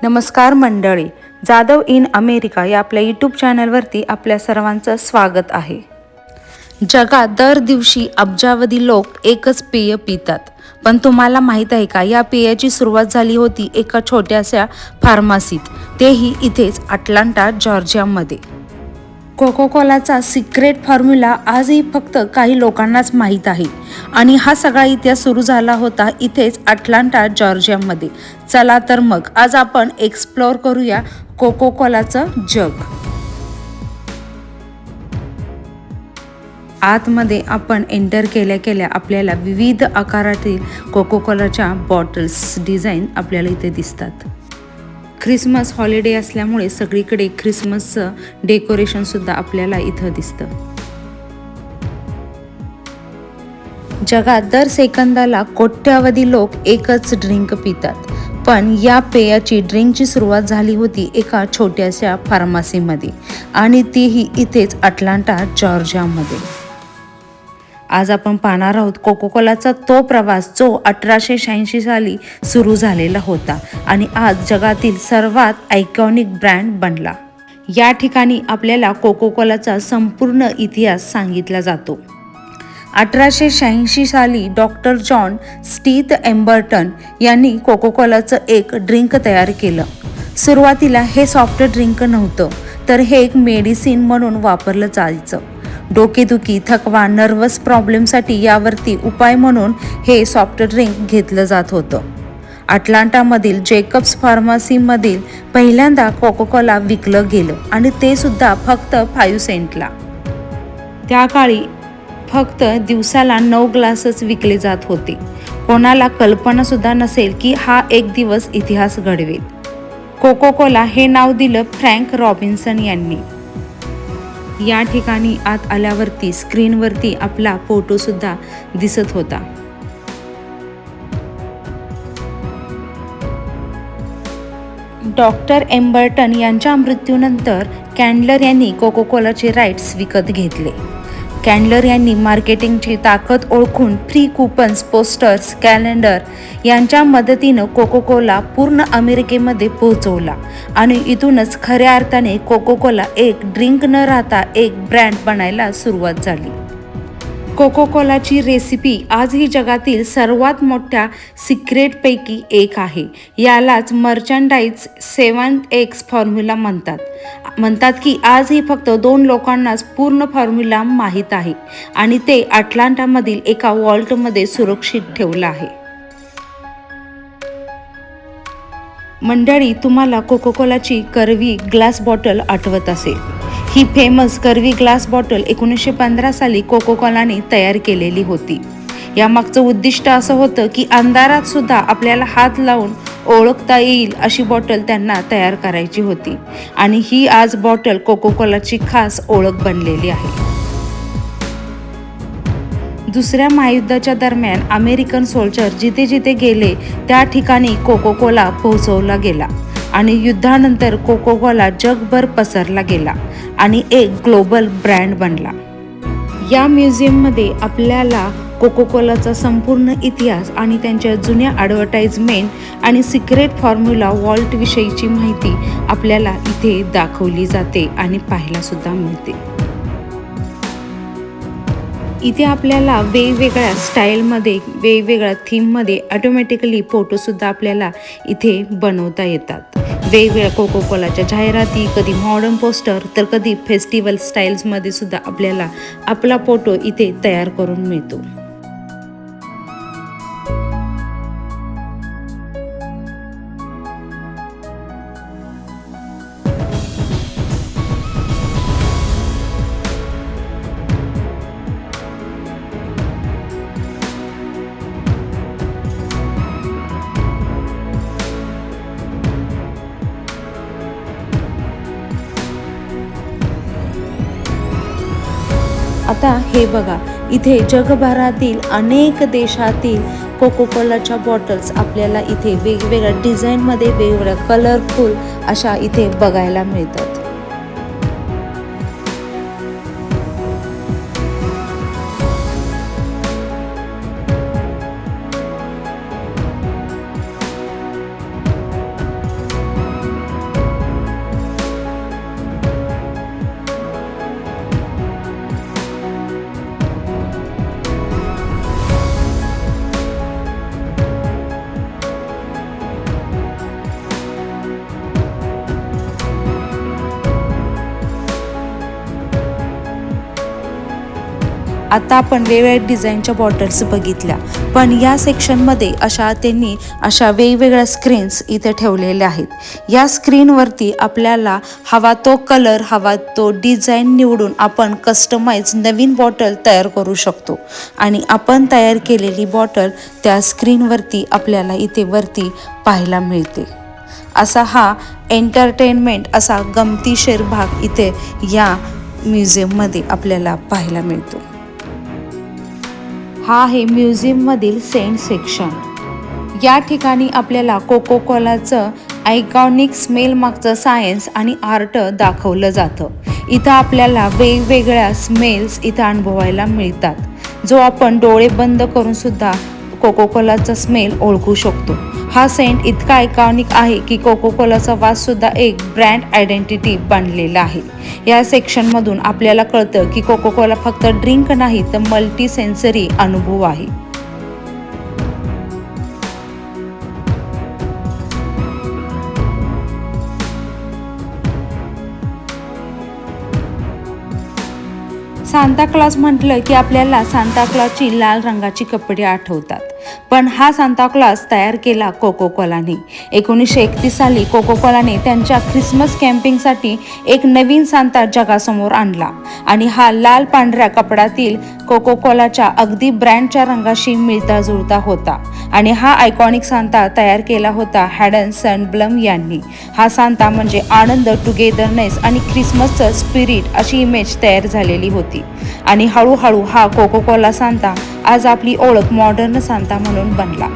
नमस्कार मंडळी Jadhav in America या आपल्या यूट्यूब चॅनलवरती आपल्या सर्वांचं स्वागत आहे. जगात दर दिवशी अब्जावधी लोक एकच पेय पितात. पण तुम्हाला माहीत आहे का या पेयाची सुरुवात झाली होती एका छोट्याशा फार्मसीत तेही इथेच अटलांटा जॉर्जियामध्ये कोको कोलाचा सिक्रेट फॉर्म्युला आजही फक्त काही लोकांनाच माहीत आहे. आणि हा सगळा इतिहास सुरू झाला होता इथेच अटलांटा जॉर्जियामध्ये. चला तर मग आज आपण एक्सप्लोअर करूया कोको कोलाचं जग. आतमध्ये आपण एंटर केल्या केल्या आपल्याला विविध आकारातील कोको कोलाच्या बॉटल्स डिझाईन आपल्याला इथे दिसतात. ख्रिसमस हॉलिडे असल्यामुळे सगळीकडे ख्रिसमसचं डेकोरेशनसुद्धा आपल्याला इथं दिसतं. जगात दर सेकंदाला कोट्यावधी लोक एकच ड्रिंक पितात. पण या पेयाची ड्रिंकची सुरुवात झाली होती एका छोट्याशा फार्मसीमध्ये आणि तीही इथेच अटलांटा जॉर्जियामध्ये. आज आपण पाहणार आहोत कोको कोलाचा तो प्रवास जो अठराशे शहाऐंशी साली सुरू झालेला होता आणि आज जगातील सर्वात आयकॉनिक ब्रँड बनला. या ठिकाणी आपल्याला कोको कोलाचा संपूर्ण इतिहास सांगितला जातो. अठराशे शहाऐंशी साली डॉक्टर जॉन स्टीथ एम्बर्टन यांनी कोको कोलाचं एक ड्रिंक तयार केलं. सुरुवातीला हे सॉफ्ट ड्रिंक नव्हतं तर हे एक मेडिसिन म्हणून वापरलं जायचं. डोकेदुखी थकवा नर्वस प्रॉब्लेमसाठी यावरती उपाय म्हणून हे सॉफ्ट ड्रिंक घेतलं जात होतं. अटलांटामधील जेकब्स फार्मसीमधील पहिल्यांदा कोकोकोला विकलं गेलं आणि ते सुद्धा फक्त फाईव्ह सेंटला त्या काळी फक्त दिवसाला नऊ ग्लासच विकले जात होते. कोणाला कल्पनासुद्धा नसेल की हा एक दिवस इतिहास घडवेल. कोको कोला हे नाव दिलं फ्रँक रॉबिन्सन यांनी. या ठिकाणी आत आल्यावरती स्क्रीनवरती आपला फोटोसुद्धा दिसत होता. डॉक्टर एम्बर्टन यांच्या मृत्यूनंतर कॅन्डलर यांनी कोको कोलाचे राईट्स विकत घेतले. कॅन्डलर यांनी मार्केटिंगची ताकद ओळखून फ्री कुपन्स पोस्टर्स कॅलेंडर यांच्या मदतीनं कोकोकोला पूर्ण अमेरिकेमध्ये पोहोचवला. आणि इथूनच खऱ्या अर्थाने कोकोकोला एक ड्रिंक न राहता एक ब्रँड बनायला सुरुवात झाली. कोको कोलाची रेसिपी आजही जगातील सर्वात मोठ्या सिक्रेटपैकी एक आहे. यालाच मर्चंडाईज सेवन एक्स फॉर्म्युला म्हणतात. म्हणतात की आजही फक्त दोन लोकांनाच पूर्ण फॉर्म्युला माहीत आहे आणि ते अटलांटामधील एका वॉल्टमध्ये सुरक्षित ठेवलं आहे. मंडळी तुम्हाला कोको कोलाची करवी ग्लास बॉटल आठवत असेल. ही फेमस करवी ग्लास बॉटल एकोणीसशे पंधरा साली कोको कोलाने तयार केलेली होती. यामागचं उद्दिष्ट असं होतं की अंधारात सुद्धा आपल्याला हात लावून ओळखता येईल अशी बॉटल त्यांना तयार करायची होती. आणि ही आज बॉटल कोकोकोलाची खास ओळख बनलेली आहे. दुसऱ्या महायुद्धाच्या दरम्यान अमेरिकन सोल्जर जिथे जिथे गेले त्या ठिकाणी कोको कोला पोहोचवला गेला आणि युद्धानंतर कोको कोला जगभर पसरला गेला आणि एक ग्लोबल ब्रँड बनला. या म्युझियममध्ये आपल्याला कोको कोलाचा संपूर्ण इतिहास आणि त्यांच्या जुन्या ॲडव्हर्टाइजमेंट आणि सिक्रेट फॉर्म्युला वॉल्टविषयीची माहिती आपल्याला इथे दाखवली जाते आणि पाहायलासुद्धा मिळते. इथे आपल्याला वेगवेगळ्या स्टाईलमध्ये वेगवेगळ्या थीममध्ये ऑटोमॅटिकली फोटोसुद्धा आपल्याला इथे बनवता येतात. वेगवेगळ्या कोको कोलाच्या जाहिराती कधी मॉडर्न पोस्टर तर कधी फेस्टिवल स्टाईल्समध्ये सुद्धा आपल्याला आपला फोटो इथे तयार करून मिळतो. आता हे बघा इथे जगभरातील अनेक देशातील कोको कोलाच्या बॉटल्स आपल्याला इथे वेगवेगळ्या डिझाईनमध्ये वेगवेगळ्या कलरफुल अशा इथे बघायला मिळतात. आता आपण वेगवेगळ्या डिझाईनच्या बॉटल्स बघितल्या. पण या सेक्शनमध्ये अशा त्यांनी अशा वेगवेगळ्या स्क्रीन्स इथे ठेवलेल्या आहेत. या स्क्रीनवरती आपल्याला हवा तो कलर हवा तो डिझाईन निवडून आपण कस्टमाइज नवीन बॉटल तयार करू शकतो. आणि आपण तयार केलेली बॉटल त्या स्क्रीनवरती आपल्याला इथे वरती पाहायला मिळते. असा हा एंटरटेनमेंट असा गमतीशीर भाग इथे या म्युझियममध्ये आपल्याला पाहायला मिळतो. हा आहे म्युझियममधील सेंट सेक्शन. या ठिकाणी आपल्याला कोको कोलाचं आयकॉनिक स्मेल मागचं सायन्स आणि आर्ट दाखवलं जातं. इथं आपल्याला वेगवेगळ्या स्मेल्स इथं अनुभवायला मिळतात. जो आपण डोळे बंद करून सुद्धा कोको कोलाचा स्मेल ओळखू शकतो. हा सेंट इतका आयकॉनिक आहे की कोको कोलाचा वास सुद्धा एक ब्रँड आयडेंटिटी बनलेला आहे. या सेक्शनमधून आपल्याला कळतं की कोको कोला फक्त ड्रिंक नाही तर मल्टी सेन्सरी अनुभव आहे. सांताक्लॉज म्हटलं की आपल्याला सांताक्लॉजची लाल रंगाची कपडे आठवतात. पण हा सांताक्लॉज तयार केला कोको कोलाने एकोणीसशे एकतीस साली कोको कोलाने त्यांच्या ख्रिसमस कॅम्पिंगसाठी एक नवीन सांता जगासमोर आणला. आणि हा लाल पांढऱ्या कपड्यातील कोको कोलाच्या अगदी ब्रँडच्या रंगाशी मिळता जुळता होता. आणि हा आयकॉनिक सांता तयार केला होता हॅडन सन ब्लम यांनी. हा सांता म्हणजे आनंद टुगेदरनेस आणि ख्रिसमसचं स्पिरिट अशी इमेज तयार झालेली होती. आणि हळूहळू हा कोको कोला सांता आज आपली ओळख मॉडर्न सांता म्हणून बनला.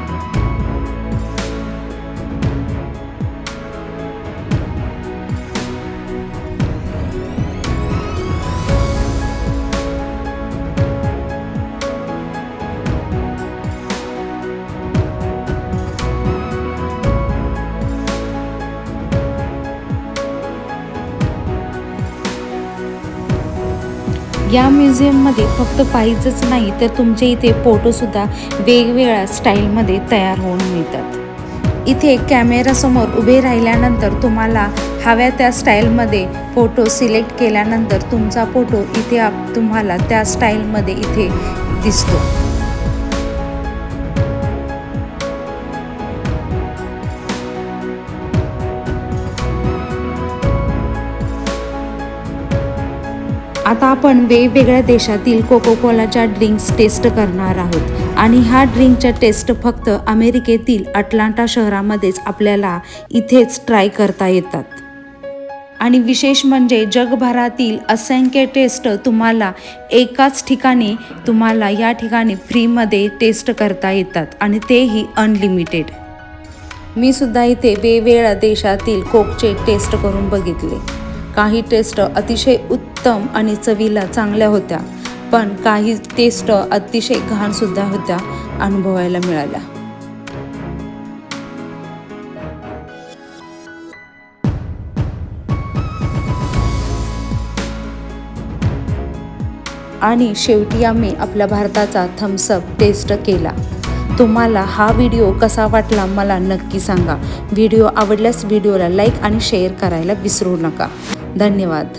या म्युझियममध्ये फक्त पाहिजंच नाही तर तुमचे इथे फोटोसुद्धा वेगवेगळ्या स्टाईलमध्ये तयार होऊन मिळतात. इथे कॅमेरासमोर उभे राहिल्यानंतर तुम्हाला हव्या त्या स्टाईलमध्ये फोटो सिलेक्ट केल्यानंतर तुमचा फोटो इथे आप तुम्हाला त्या स्टाईलमध्ये इथे दिसतो. आता आपण वेगवेगळ्या देशातील कोको कोलाच्या ड्रिंक्स टेस्ट करणार आहोत. आणि ह्या ड्रिंकच्या टेस्ट फक्त अमेरिकेतील अटलांटा शहरामध्येच आपल्याला इथेच ट्राय करता येतात. आणि विशेष म्हणजे जगभरातील असंख्य टेस्ट तुम्हाला एकाच ठिकाणी तुम्हाला या ठिकाणी फ्रीमध्ये टेस्ट करता येतात आणि तेही अनलिमिटेड. मी सुद्धा इथे वेगवेगळ्या देशातील कोकचे टेस्ट करून बघितले. काही टेस्ट अतिशय उत्तम आणि चवीला चांगल्या होत्या पण काही टेस्ट अतिशय घाणसुद्धा होत्या अनुभवायला मिळाल्या. आणि शेवटी आम्ही आपल्या भारताचा थम्सअप टेस्ट केला. तुम्हाला हा व्हिडिओ कसा वाटला मला नक्की सांगा. व्हिडिओ आवडल्यास व्हिडिओला लाईक आणि शेअर करायला विसरू नका. धन्यवाद.